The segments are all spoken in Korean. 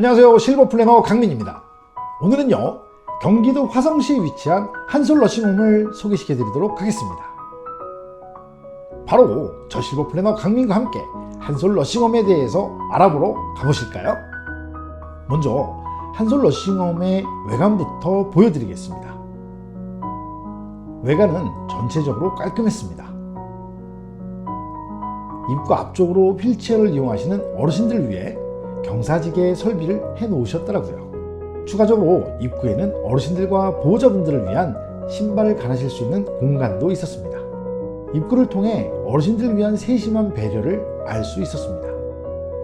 안녕하세요. 실버 플래너 강민입니다. 오늘은요 경기도 화성시에 위치한 한솔 러싱홈을 소개시켜 드리도록 하겠습니다. 바로 저 실버 플래너 강민과 함께 한솔 러싱홈에 대해서 알아보러 가보실까요? 먼저 한솔 러싱홈의 외관부터 보여드리겠습니다. 외관은 전체적으로 깔끔했습니다. 입구 앞쪽으로 휠체어를 이용하시는 어르신들을 위해 경사지게 설비를 해 놓으셨더라고요. 추가적으로 입구에는 어르신들과 보호자분들을 위한 신발을 갈아실 수 있는 공간도 있었습니다. 입구를 통해 어르신들을 위한 세심한 배려를 알 수 있었습니다.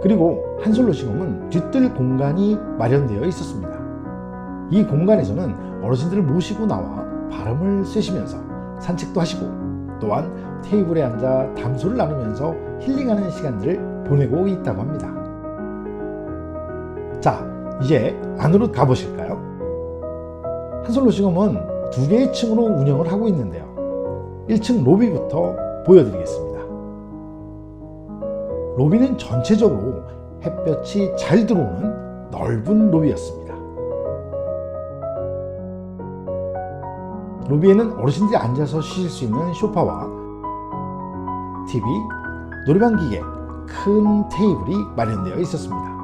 그리고 한솔로싱홈은 뒤뜰 공간이 마련되어 있었습니다. 이 공간에서는 어르신들을 모시고 나와 바람을 쐬시면서 산책도 하시고 또한 테이블에 앉아 담소를 나누면서 힐링하는 시간들을 보내고 있다고 합니다. 자, 이제 안으로 가보실까요? 한솔로싱홈은 두 개의 층으로 운영을 하고 있는데요. 1층 로비부터 보여드리겠습니다. 로비는 전체적으로 햇볕이 잘 들어오는 넓은 로비였습니다. 로비에는 어르신들이 앉아서 쉬실 수 있는 소파와 TV, 노래방 기계, 큰 테이블이 마련되어 있었습니다.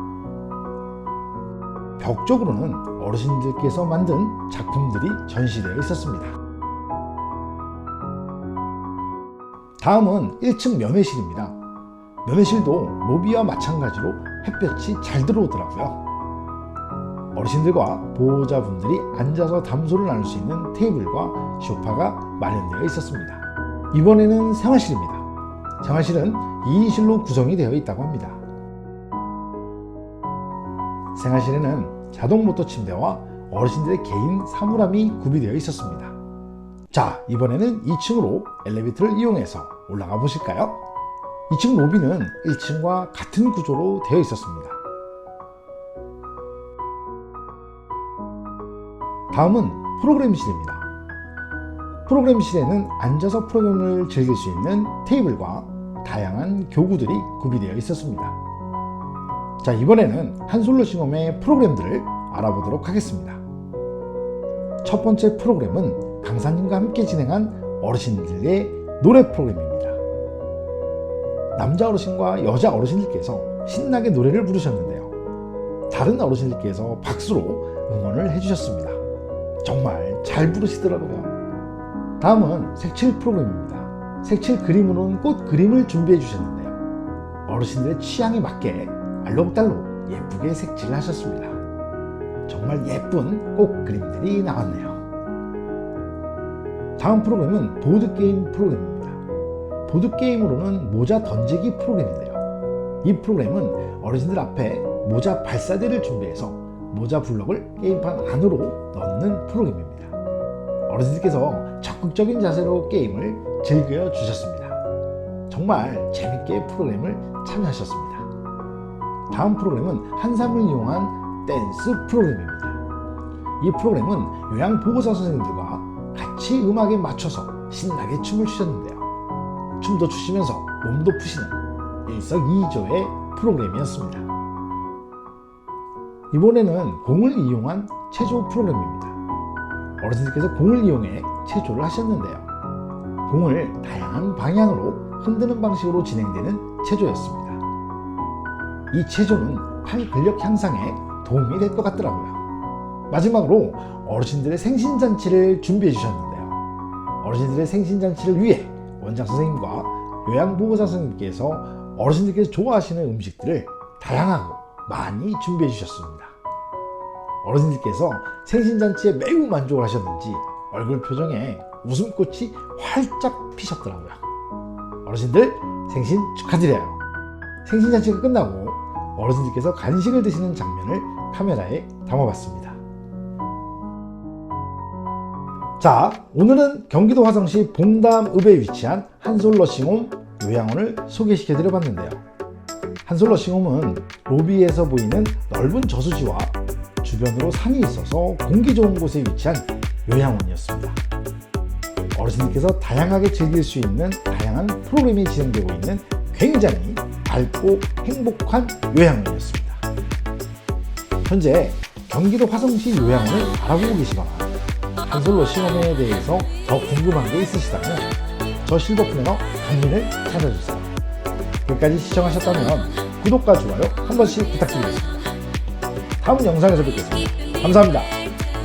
벽 쪽으로는 어르신들께서 만든 작품들이 전시되어 있었습니다. 다음은 1층 면회실입니다. 면회실도 로비와 마찬가지로 햇볕이 잘 들어오더라고요. 어르신들과 보호자분들이 앉아서 담소를 나눌 수 있는 테이블과 소파가 마련되어 있었습니다. 이번에는 생활실입니다. 생활실은 2인실로 구성이 되어 있다고 합니다. 생활실에는 자동 모터 침대와 어르신들의 개인 사물함이 구비되어 있었습니다. 자, 이번에는 2층으로 엘리베이터를 이용해서 올라가 보실까요? 2층 로비는 1층과 같은 구조로 되어 있었습니다. 다음은 프로그램실입니다. 프로그램실에는 앉아서 프로그램을 즐길 수 있는 테이블과 다양한 교구들이 구비되어 있었습니다. 자, 이번에는 한솔로 싱엄의 프로그램들을 알아보도록 하겠습니다. 첫 번째 프로그램은 강사님과 함께 진행한 어르신들의 노래 프로그램입니다. 남자 어르신과 여자 어르신들께서 신나게 노래를 부르셨는데요. 다른 어르신들께서 박수로 응원을 해주셨습니다. 정말 잘 부르시더라고요. 다음은 색칠 프로그램입니다. 색칠 그림으로는 꽃 그림을 준비해 주셨는데요. 어르신들의 취향에 맞게 알록달록 예쁘게 색칠을 하셨습니다. 정말 예쁜 꽃 그림들이 나왔네요. 다음 프로그램은 보드게임 프로그램입니다. 보드게임으로는 모자 던지기 프로그램인데요. 이 프로그램은 어르신들 앞에 모자 발사대를 준비해서 모자 블럭을 게임판 안으로 넣는 프로그램입니다. 어르신들께서 적극적인 자세로 게임을 즐겨 주셨습니다. 정말 재밌게 프로그램을 참여하셨습니다. 다음 프로그램은 한삼을 이용한 댄스 프로그램입니다. 이 프로그램은 요양보호사 선생님들과 같이 음악에 맞춰서 신나게 춤을 추셨는데요. 춤도 추시면서 몸도 푸시는 일석이조의 프로그램이었습니다. 이번에는 공을 이용한 체조 프로그램입니다. 어르신들께서 공을 이용해 체조를 하셨는데요. 공을 다양한 방향으로 흔드는 방식으로 진행되는 체조였습니다. 이 체조는 팔 근력 향상에 도움이 될 것 같더라고요. 마지막으로 어르신들의 생신잔치를 준비해 주셨는데요. 어르신들의 생신잔치를 위해 원장 선생님과 요양보호사 선생님께서 어르신들께서 좋아하시는 음식들을 다양하고 많이 준비해 주셨습니다. 어르신들께서 생신잔치에 매우 만족을 하셨는지 얼굴 표정에 웃음꽃이 활짝 피셨더라고요. 어르신들 생신 축하드려요. 생신잔치가 끝나고 어르신들께서 간식을 드시는 장면을 카메라에 담아봤습니다. 자, 오늘은 경기도 화성시 봉담읍에 위치한 한솔러싱홈 요양원을 소개시켜 드려봤는데요. 한솔러싱홈은 로비에서 보이는 넓은 저수지와 주변으로 산이 있어서 공기 좋은 곳에 위치한 요양원이었습니다. 어르신들께서 다양하게 즐길 수 있는 다양한 프로그램이 진행되고 있는 굉장히 밝고 행복한 요양원이었습니다. 현재 경기도 화성시 요양원을 알아보고 계시거나 한솔로 시험에 대해서 더 궁금한 게 있으시다면 저 실버 플래너 강민을 찾아주세요. 끝까지 시청하셨다면 구독과 좋아요 한 번씩 부탁드리겠습니다. 다음 영상에서 뵙겠습니다. 감사합니다.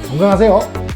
건강하세요.